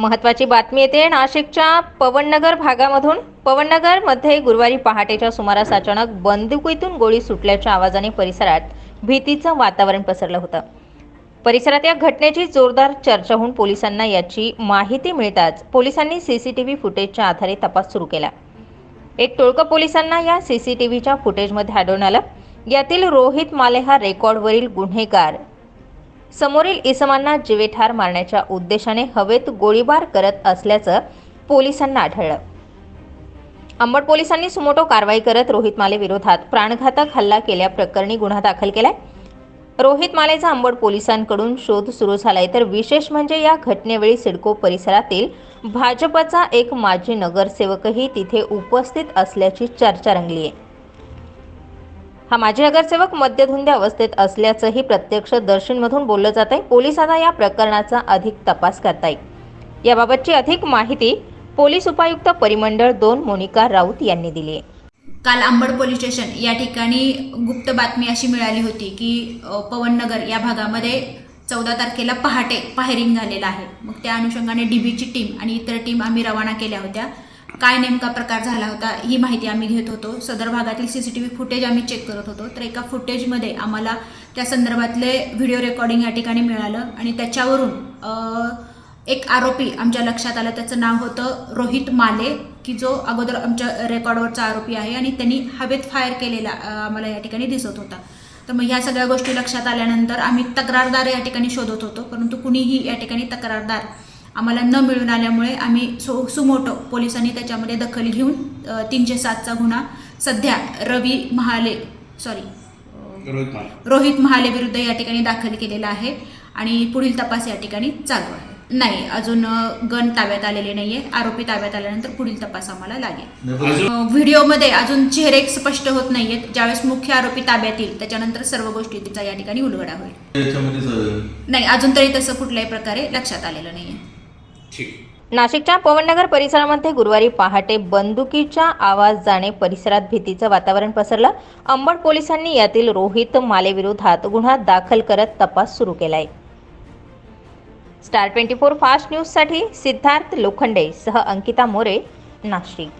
महत्त्वाची बातमी येते. नाशिकच्या पवननगर भागामधून पवननगरमध्ये गुरुवारी पहाटेच्या सुमारास अचानक बंदुकीतून गोळी सुटल्याच्या आवाजाने परिसरात भीतीचं वातावरण पसरलं होतं. परिसरात या घटनेची जोरदार चर्चा होऊन पोलिसांना याची माहिती मिळताच पोलिसांनी सीसीटीव्ही फुटेजच्या आधारे तपास सुरू केला. एक टोळकं पोलिसांना या सीसीटीव्हीच्या फुटेजमध्ये आढळून आलं. यातील रोहित माले हा रेकॉर्डवरील गुन्हेगार समोरील इसमांना जिवेठार मारण्याच्या उद्देशाने हवेत गोळीबार करत असल्याचं पोलिसांना आढळलं. अंबड पोलिसांनी सुमोटो कारवाई करत रोहित माले विरोधात प्राणघातक हल्ला केल्याप्रकरणी गुन्हा दाखल केलाय. रोहित मालेचा अंबड पोलिसांकडून शोध सुरू झालाय तर विशेष म्हणजे या घटनेवेळी सिडको परिसरातील भाजपचा एक माजी नगरसेवकही तिथे उपस्थित असल्याची चर्चा रंगली आहे हा माजी नगरसेवक मद्यधुंद अवस्थेत असल्याचंही प्रत्यक्ष दर्शनमधून बोललं जात आहे पोलिसांना या प्रकरणाचा अधिक तपास करता येईल याबाबतची अधिक माहिती पोलीस उपायुक्त परिमंडळ दोन मोनिका राऊत यांनी दिली आहे. काल अंबड पोलीस स्टेशन या ठिकाणी गुप्त बातमी अशी मिळाली होती की पवननगर या भागामध्ये चौदा तारखेला पहाटे फायरिंग झालेलं आहे. मग त्या अनुषंगाने डीबीची टीम आणि इतर टीम आम्ही रवाना केल्या होत्या. काय नेमका प्रकार झाला होता ही माहिती आम्ही घेत होतो. सदर भागातील C C T V footage आम्ही चेक करत होतो. तर एका फुटेजमध्ये आम्हाला त्या संदर्भातले व्हिडिओ रेकॉर्डिंग या ठिकाणी मिळालं आणि त्याच्यावरून एक आरोपी आमच्या लक्षात आलं. त्याचं नाव होतं रोहित माले की जो अगोदर आमच्या रेकॉर्डवरचा आरोपी आहे आणि त्यांनी हवेत फायर केलेला आम्हाला या ठिकाणी दिसत होता. तर मग ह्या सगळ्या गोष्टी लक्षात आल्यानंतर आम्ही तक्रारदार या ठिकाणी शोधत होतो. परंतु कुणीही या ठिकाणी तक्रारदार आम्हाला न मिळून आल्यामुळे आम्ही सो सुमोटो पोलिसांनी त्याच्यामध्ये दखल घेऊन तीनशे सातचा गुन्हा सध्या रवी महाले सॉरी रोहित महाले. विरुद्ध या ठिकाणी दाखल केलेला आहे आणि पुढील तपास या ठिकाणी चालू आहे. नाही अजून गण ताब्यात आलेले नाहीये. आरोपी ताब्यात आल्यानंतर पुढील तपास आम्हाला लागेल. व्हिडिओमध्ये अजून चेहरे स्पष्ट होत नाहीयेत. ज्यावेळेस मुख्य आरोपी ताब्यात येईल त्याच्यानंतर सर्व गोष्टी तिचा या ठिकाणी उलगडा होईल. नाही अजून तरी तसं कुठल्याही प्रकारे लक्षात आलेलं नाहीये. ठीक. नाशिकच्या पवननगर परिसरामध्ये गुरुवारी पहाटे बंदुकीच्या आवाज जाणे परिसरात भीतीचं वातावरण पसरलं. अंबड पोलिसांनी यातील रोहित मालेविरोधात गुन्हा दाखल करत तपास सुरू केलाय. स्टार ट्वेंटी फोर फास्ट न्यूजसाठी सिद्धार्थ लोखंडे सह अंकिता मोरे नाशिक.